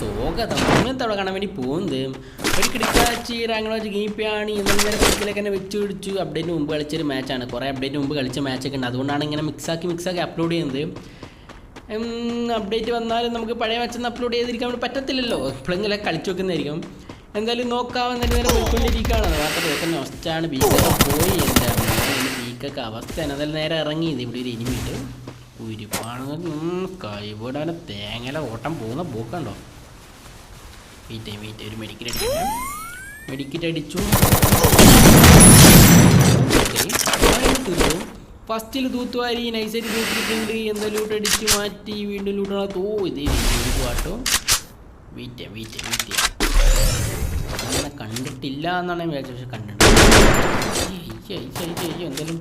സ്വാഗതം കാണാൻ വേണ്ടി പോകുന്നത് ഒരു കിടക്കാച്ചി റാങ്ക് ഗീപ്പിയാണ് ഇന്നലെ കളിക്കലൊക്കെ തന്നെ വെച്ച് പിടിച്ചു. അപ്ഡേറ്റിന് മുമ്പ് കളിച്ചൊരു മാച്ചാണ് കുറേ അപ്ഡേറ്റ് മുമ്പ് കളിച്ച മാച്ചൊക്കെ ഉണ്ട്. അതുകൊണ്ടാണ് ഇങ്ങനെ മിക്സാക്കി മിക്സാക്കി അപ്ലോഡ് ചെയ്യുന്നത്. അപ്ഡേറ്റ് വന്നാലും നമുക്ക് പഴയ മാച്ചൊന്നും അപ്ലോഡ് ചെയ്തിരിക്കാൻ പറ്റത്തില്ലല്ലോ. എപ്പോഴെങ്കിലും കളിച്ചു വെക്കുന്നതായിരിക്കും. എന്തായാലും നോക്കാവുന്ന നേരം പോയിക്കൊണ്ടിരിക്കുകയാണ്. മാത്രമല്ല നൊസ്റ്റാണ് ബീക്കൊക്കെ പോയി. എന്റെ ബീക്കൊക്കെ അവസ്ഥയാണ് അതെല്ലാം നേരെ ഇറങ്ങിയത് ഇവിടെ ഒരു ഇനിമിട്ട് ഒരുപാട് കൈവിടാൻ തേങ്ങല ഓട്ടം പോകുന്ന പോക്കണ്ടോ വെയിറ്റ് വെയിറ്റ് ഒരു മെഡിക്കറ്റ് അടിക്കണം മെഡിക്കറ്റ് അടിച്ചു. ഫസ്റ്റിൽ തൂത്തുവാരി നൈസരി തൂത്തിട്ടുണ്ട്. എന്താ ലൂട്ട് അടിച്ച് മാറ്റി വീണ്ടും ലൂട്ടാണ് തോ ഇത് പാട്ടോ വെയിറ്റ് വീറ്റ വെയിറ്റ് അങ്ങനെ കണ്ടിട്ടില്ല എന്നാണ് വിചാരിച്ചത്. പക്ഷെ കണ്ടിട്ടുണ്ട്. എന്തായാലും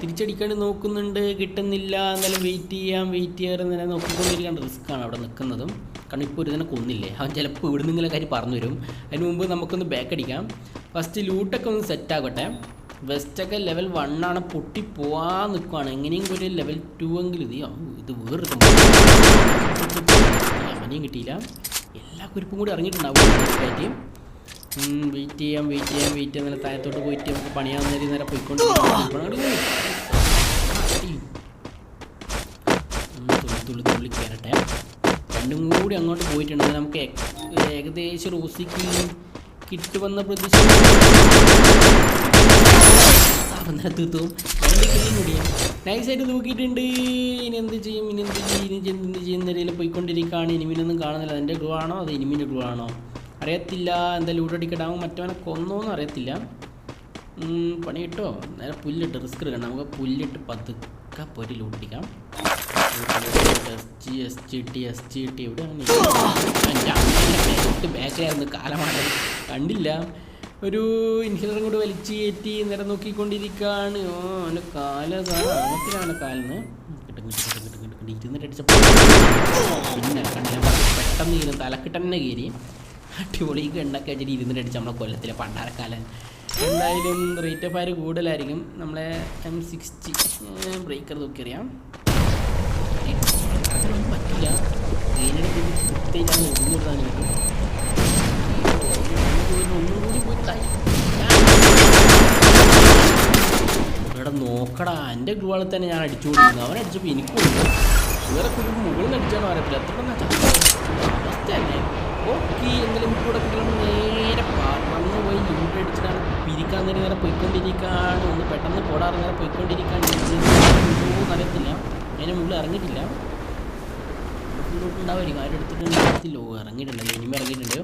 തിരിച്ചടിക്കാണ്ട് നോക്കുന്നുണ്ട്. കിട്ടുന്നില്ല. എന്തായാലും വെയിറ്റ് ചെയ്യാം വെയിറ്റ് ചെയ്യാറ് നേരെ നോക്കിക്കൊണ്ടിരിക്കേണ്ട റിസ്ക്കാണ് അവിടെ നിൽക്കുന്നതും. കാരണം ഇപ്പോൾ ഒരു തന്നെ കൊന്നില്ലേ? അവൻ ചിലപ്പോൾ ഇവിടെ നിന്നെങ്കിലും കാര്യം പറഞ്ഞു തരും. അതിന് മുമ്പ് നമുക്കൊന്ന് ബാക്ക് അടിക്കാം. ഫസ്റ്റ് ലൂട്ടൊക്കെ ഒന്ന് സെറ്റ് ആകട്ടെ. വെസ്റ്റൊക്കെ ലെവൽ വൺ ആണ് പൊട്ടി പോവാൻ നിൽക്കുവാണ് എങ്ങനെയെങ്കിലും ഒരു ലെവൽ ടു എങ്കിലും ഇത്. ഇത് വേറൊരു അവനെയും കിട്ടിയില്ല. എല്ലാ കുരിപ്പും കൂടി ഇറങ്ങിയിട്ടുണ്ടാവും വെയിറ്റ് ചെയ്യാം. വെയിറ്റ് ചെയ്യാം വെയിറ്റ് ചെയ്യാം നല്ല താഴത്തോട്ട് പോയിട്ട് നമുക്ക് പണിയാവുന്ന രീതി നേരെ പോയിക്കൊണ്ട് തുള്ളി തുള്ളി കയറട്ടെ രണ്ടും കൂടി അങ്ങോട്ട് പോയിട്ടുണ്ട്. നമുക്ക് ഏകദേശം റോസിക്ക് കിട്ടുമെന്ന പ്രതീക്ഷ തീർത്തും നൈസായിട്ട് നോക്കിയിട്ടുണ്ട് ഇനി എന്ത് ചെയ്യും? ഇനി എന്ത് ചെയ്യും? ഇനി എന്ത് ചെയ്യും? നിലയിൽ പോയിക്കൊണ്ടിരിക്കുകയാണ് ഇനിമിനൊന്നും കാണുന്നില്ല. അതിന്റെ ഗ്ലൂ ആണോ? അത് ഇനിമിന്റെ ഗ്ലൂ ആണോ? അറിയത്തില്ല. എന്താ ലൂട്ടടിക്കടാവും മറ്റവനെ കൊന്നോന്നും അറിയത്തില്ല. പണി കിട്ടോ നേരെ പുല്ലിട്ട് റിസ്ക് എടുക്കണം. നമുക്ക് പുല്ലിട്ട് പതുക്കെ പോയിട്ട് ലൂട്ടിക്കാം ബാക്കിലായിരുന്നു കാലമാണ് കണ്ടില്ല. ഒരു ഇൻഹിലറും കൂടി വലിച്ചു കയറ്റി നേരെ നോക്കിക്കൊണ്ടിരിക്കുകയാണ് ഓ അവന്റെ കാല ആമത്തിലാണ് കാലിന് പെട്ടെന്ന് ഇരുന്ന് തലക്കിട്ട് തന്നെ കയറി അടിപൊളി എണ്ണൊക്കെ വെച്ചിട്ട് ഇരുന്നിട്ട് അടിച്ച് നമ്മളെ കൊല്ലത്തിലെ പണ്ടാരക്കാലൻ. എന്തായാലും റേറ്റ് ഓഫ് ഫയർ കൂടുതലായിരിക്കും. നമ്മളെ എം സിക്സ്റ്റി ബ്രേക്കർ നോക്കിയറിയാം അതൊന്നും പറ്റില്ല ട്രെയിനെടുത്ത് കുത്തിയിട്ടാണ് ഒന്നും ഒന്നുകൂടി പോയി ഇവിടെ നോക്കടാ എന്റെ ഗ്ലൂവാളിൽ തന്നെ ഞാൻ അടിച്ചു കൊടുക്കുന്നു അവൻ അടിച്ചപ്പോൾ എനിക്കുണ്ട് വേറെ കുരു മുകളിൽ നിന്ന് അടിച്ചാണോ അറിയത്തില്ല എത്ര അവസ്ഥ തന്നെ ഓക്കെ എന്തെങ്കിലും കൂടെ നേരെ പറന്ന് പോയി ലൂട്ട് അടിച്ചിട്ടാണ് പിരിക്കാൻ നേരം നേരെ പോയിക്കൊണ്ടിരിക്കുകയാണ് ഒന്ന് പെട്ടെന്ന് പോടാറ് നേരെ പോയിക്കൊണ്ടിരിക്കുകയാണ് അറിയത്തില്ല അതിന് മുകളിൽ ഇറങ്ങിയിട്ടില്ല ലൂട്ട് ഉണ്ടാവുമായിരിക്കും ആരും എടുത്തിട്ടുണ്ടോ ഇറങ്ങിയിട്ടില്ല ഇനിയും ഇറങ്ങിയിട്ടുണ്ട്.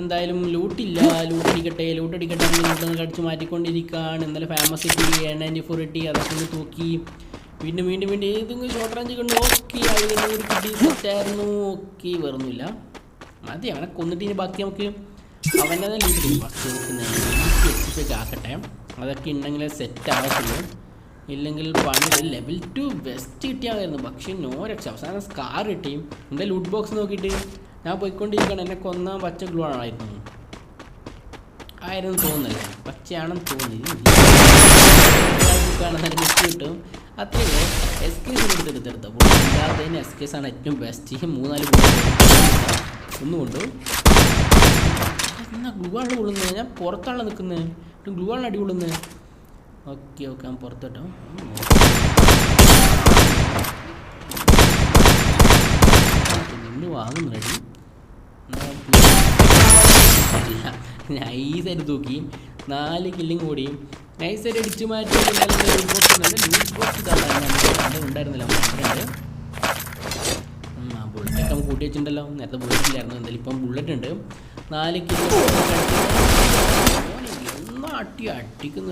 എന്തായാലും ലൂട്ടില്ല ലൂട്ട് അടിക്കട്ടെ ലൂട്ട് അടിക്കട്ടെ ലൂട്ടൊന്ന് കടിച്ച് മാറ്റിക്കൊണ്ടിരിക്കുകയാണ്. ഇന്നലെ famous Itty N ninety four Itty അതൊക്കെ ഒന്ന് തൂക്കി. വീണ്ടും വീണ്ടും വീണ്ടും ഏതെങ്കിലും ഷോർട്ട് റേഞ്ച് കൊണ്ട് ഓക്കെ അതിന് ഒരു കിട്ടി സെറ്റായിരുന്നു ഓക്കെ വേറൊന്നുമില്ല. മതി. അവനെ കൊന്നിട്ട് ഇനി ബാക്കി നമുക്ക് അവനെ തന്നെ ലൂട്ട് ചെയ്യും. ബാക്കി നമുക്ക് ആക്കട്ടെ. അതൊക്കെ ഉണ്ടെങ്കിലേ സെറ്റ് ആകത്തുള്ളൂ ഇല്ലെങ്കിൽ പണ്ട് ലെവൽ ടു വെസ്റ്റ് കിട്ടിയാമായിരുന്നു പക്ഷേ നോ രക്ഷ. അവസാനം സ്കാർ കിട്ടിയും എന്റെ ലൂട്ട് ബോക്സ് നോക്കിയിട്ട് ഞാൻ പോയിക്കൊണ്ടിരിക്കുകയാണ് എന്നെ കൊന്നാൻ പച്ച ഗ്ലൂ ആയിരുന്നു ആയിരുന്നു തോന്നുന്നില്ല? പച്ചയാണെന്ന് തോന്നി കിട്ടും. അത്രയും എസ് കേസ് എടുത്തെടുത്തെടുത്തപ്പോൾ ഇല്ലാത്തതിന് എസ് കേസ് ആണ് ഏറ്റവും ബെസ്റ്റ് ഈ മൂന്നാൽ ഒന്നുകൊണ്ട്? എന്നാ ഗ്ലൂ ആണ് കൊള്ളുന്നത്? ഞാൻ പുറത്താണ് നിൽക്കുന്നത്. ഗ്ലൂ ആണ് അടി കൊള്ളുന്നത് ഓക്കെ ഓക്കെ ഞാൻ പുറത്തോട്ടോ നിന്ന് വാങ്ങുന്നു റെഡി നൈസായിട്ട് തൂക്കി. നാല് കില്ലും കൂടിയും. നൈസായിട്ട് അടിച്ചു മാറ്റി. ഉണ്ടായിരുന്നില്ല. ആ നമുക്ക് കൂട്ടി വെച്ചിട്ടുണ്ടല്ലോ. നേരത്തെ ബുള്ളറ്റ് ഇല്ലായിരുന്നു. എന്തായാലും ഇപ്പം ബുള്ളറ്റ് ഉണ്ട്. നാല് കിലോ അട്ടി അടിക്കുന്ന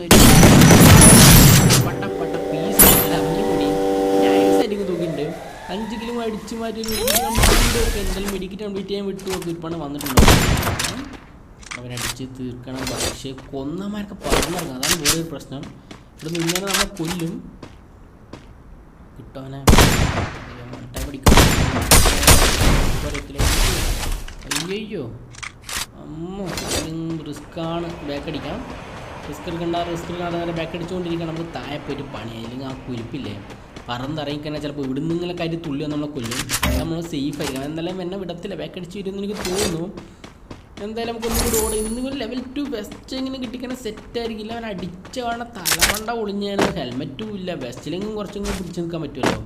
പട്ട പട്ട പീസ് തൂക്കിയിട്ടുണ്ട്. അഞ്ച് കിലോ അടിച്ചു മാറ്റി എന്തായാലും മെഡിക്കറ്റ് കംപ്ലീറ്റ് ചെയ്യാൻ വിട്ടു. ഇപ്പം വന്നിട്ടുണ്ട്. അവനടിച്ച് തീർക്കണം. പക്ഷേ കൊന്നമാരൊക്കെ പറഞ്ഞിറങ്ങും അതാണ് വേറൊരു പ്രശ്നം. ഇവിടെ നിന്നേ നമ്മളെ കൊല്ലും. കിട്ടവനെ. അയ്യോ അമ്മ റിസ്ക്കാണ് ബാക്ക് അടിക്കാം. റിസ്ക് എടുക്കണ്ട റിസ്ക് എടുക്കാണ്ട് അങ്ങനെ ബാക്ക് അടിച്ചുകൊണ്ടിരിക്കുക നമുക്ക് താഴെ ഒരു പണി അല്ലെങ്കിൽ ആ കുരിപ്പില്ലേ? പറന്നിറങ്ങിക്കഴിഞ്ഞാൽ ചിലപ്പോൾ ഇവിടെ നിന്നുള്ള കാര്യം തുള്ളിയോ നമ്മളെ കൊല്ലും. നമ്മൾ സേഫ് ആയിരിക്കണം. എന്തായാലും എന്നെ വിടത്തില്ല. ബാക്ക് അടിച്ച് വരുമെന്ന് എനിക്ക് തോന്നുന്നു. എന്തായാലും നമുക്കൊന്നും കൂടി ഓടി ഇന്നും ലെവൽ ടു വെസ്റ്റ് ഇങ്ങനെ കിട്ടിക്കണ സെറ്റ് ആയിരിക്കില്ല. അവൻ അടിച്ച വേണം തലമണ്ട ഒളിഞ്ഞാണ്. ഹെൽമെറ്റും ഇല്ല. വെസ്റ്റിലെങ്കിലും കുറച്ചും കൂടി പിടിച്ചു നിൽക്കാൻ പറ്റുമല്ലോ.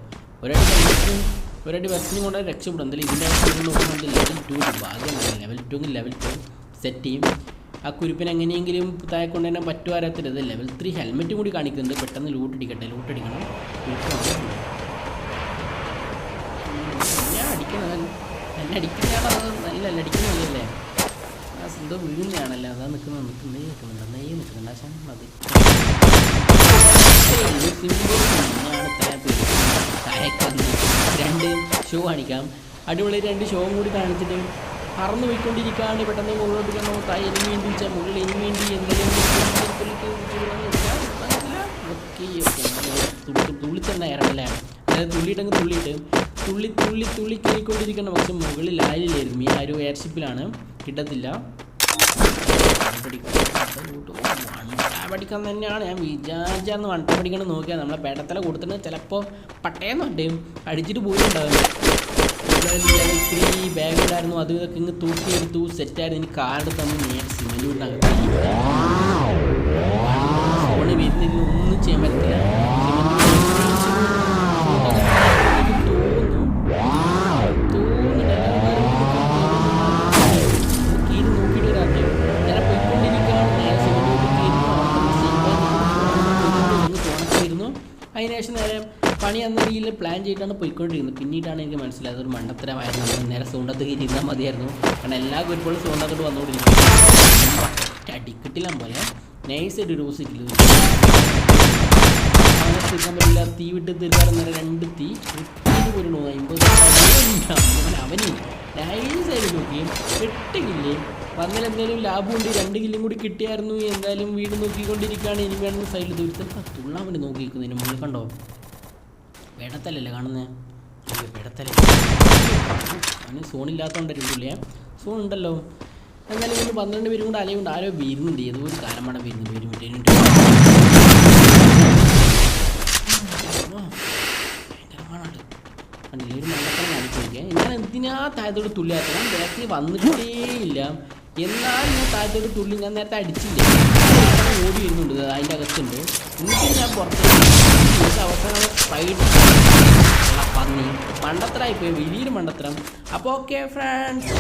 ഒരടി ഹെൽമെറ്റും ഒരടി വെസ്റ്റിനും കൊണ്ട് രക്ഷപ്പെടും എന്തായാലും ഇതിന്റെ ലെവൽ ടു ഭാഗ്യമാണ്. Level two level two set ചെയ്യും. ആ കുരുപ്പിന് എങ്ങനെയെങ്കിലും താഴെ കൊണ്ടുതന്നെ പറ്റുവാരത്തില്ല ലെവൽ ത്രീ ഹെൽമെറ്റും കൂടി കാണിക്കുന്നുണ്ട്. പെട്ടെന്ന് ലൂട്ട് അടിക്കട്ടെ? ലൂട്ട് അടിക്കണം. ഞാൻ അടിക്കുന്നത് എന്നെ അടിക്കുന്നതാണോ നല്ല അല്ല അടിക്കുന്നതല്ലേ ആ എന്തോ വീഴുന്നതാണല്ലോ? അതാ നിൽക്കുന്നത്. നെയ്യ് നിൽക്കുന്നുണ്ട്? നെയ്യ് നിൽക്കുന്നുണ്ട്. ആശാൻ മതി. സിമ്പിൾ ആണ്. താഴേക്ക് രണ്ട് ഷോ കാണിക്കാം. അടിപൊളി രണ്ട് ഷോവും കൂടി കാണിച്ചിട്ട് പറന്നു പോയിക്കൊണ്ടിരിക്കുകയാണ്. പെട്ടെന്ന് മുകളിലോട്ട് കണ്ടോ താഴെ എനിമേണ്ടി മുകളിൽ എനിമേണ്ടി എന്തെങ്കിലും ഓക്കെ തുള്ളി തുള്ളി തന്നെ ഇറങ്ങില്ലേ അതായത് തുള്ളിയിട്ടങ്ങ് തുള്ളിയിട്ട് തുള്ളി തുള്ളി തുള്ളി കയറിക്കൊണ്ടിരിക്കണം. പക്ഷെ മുകളിൽ ആരില്ല ഈ ആ ഒരു എയർഷിപ്പിലാണ് കിട്ടത്തില്ല. പഠിക്കാൻ തന്നെയാണ്. ഞാൻ വിചാരിച്ചാന്ന് വണ്ടം പഠിക്കണം നോക്കിയാൽ നമ്മളെ പേടത്തല കൊടുത്തിട്ട് ചിലപ്പോൾ പട്ടയം നട്ടയും അടിച്ചിട്ട് പോയിട്ടുണ്ടാവും ഇത്തിരി ത്രീ ഉണ്ടായിരുന്നു അത് ഇതൊക്കെ ഇങ്ങ് തൂക്കിയെടുത്തു. സെറ്റായിരുന്നു എനിക്ക് കാർഡ് തമ്മിൽ നേരെ സിമന്റൂരിനകത്ത് ഫോണ് വരുന്നതിന് ഒന്നും ചെയ്യാൻ പറ്റില്ല ചെയ്തിട്ടാണ് പോയിക്കൊണ്ടിരുന്നത് പിന്നീടാണ് എനിക്ക് മനസ്സിലായത് ഒരു മണ്ടത്തരമായിരുന്നു. നേരെ സൗണ്ടത്ത് ഇരുന്നാൽ മതിയായിരുന്നു. കാരണം എല്ലാ കുരുപ്പുകളും സൗണ്ടത്തോട്ട് വന്നുകൊണ്ടിരിക്കും അടിക്കിട്ടില്ല പോലെ നൈസായിട്ട് ഒരു റോസ് പറ്റില്ല തീ വിട്ട് തീർക്കാറെന്ന് നേരെ രണ്ട് തീ. ഒത്തിരി പോരണു അമ്പത്. അവന് നൈസായിട്ട് നോക്കിയും. എട്ട് കില്ലേ വന്നതിൽ എന്തെങ്കിലും ഉണ്ട്. രണ്ട് കില്ലും കൂടി കിട്ടിയായിരുന്നു. എന്തായാലും വീട് നോക്കിക്കൊണ്ടിരിക്കുകയാണ്. ഇനി വേണമെന്ന് സൈഡിൽ തീർത്ത് തുള്ളാൻ വേണ്ടി നോക്കിയിരിക്കുന്നതിന് മുന്നിൽ കണ്ടോ? വെടത്തലല്ലേ കാണുന്നത് പെടത്തല. അവന് സോണില്ലാത്തതുകൊണ്ടായിരിക്കും പുള്ളിയെ. സോൺ ഉണ്ടല്ലോ. എന്നാലും ഇന്ന് പന്ത്രണ്ട് പേരും കൂടെ അലയുണ്ട് ആരോ വീരുന്നുണ്ട്. ഏതോ ഒരു കാലമട വരുന്നുണ്ട്. ഒരു മിനിറ്റ് കണ്ടില്ലേ? ഒരു മണ്ടത്തരം കാണിച്ചു ഞാൻ എന്തിനാ താഴത്തോട് തുള്ളിയാത്ത ഞാൻ ബാക്കിൽ വന്നിട്ടേ ഇല്ല എന്നാലും ഞാൻ താഴത്തോട്ട് തുള്ളി ഞാൻ നേരത്തെ അടിച്ചില്ല? ഓടി വരുന്നുണ്ട് അതിന്റെ അകത്തുണ്ട്. എന്നിട്ട് ഞാൻ പുറത്ത് എന്നിട്ട് അവസാനം സ്പൈഡ് പന്നി. മണ്ടത്തരായിപ്പോയി. വലിയൊരു മണ്ടത്തരം. അപ്പോൾ ഓക്കെ ഫ്രണ്ട്സ്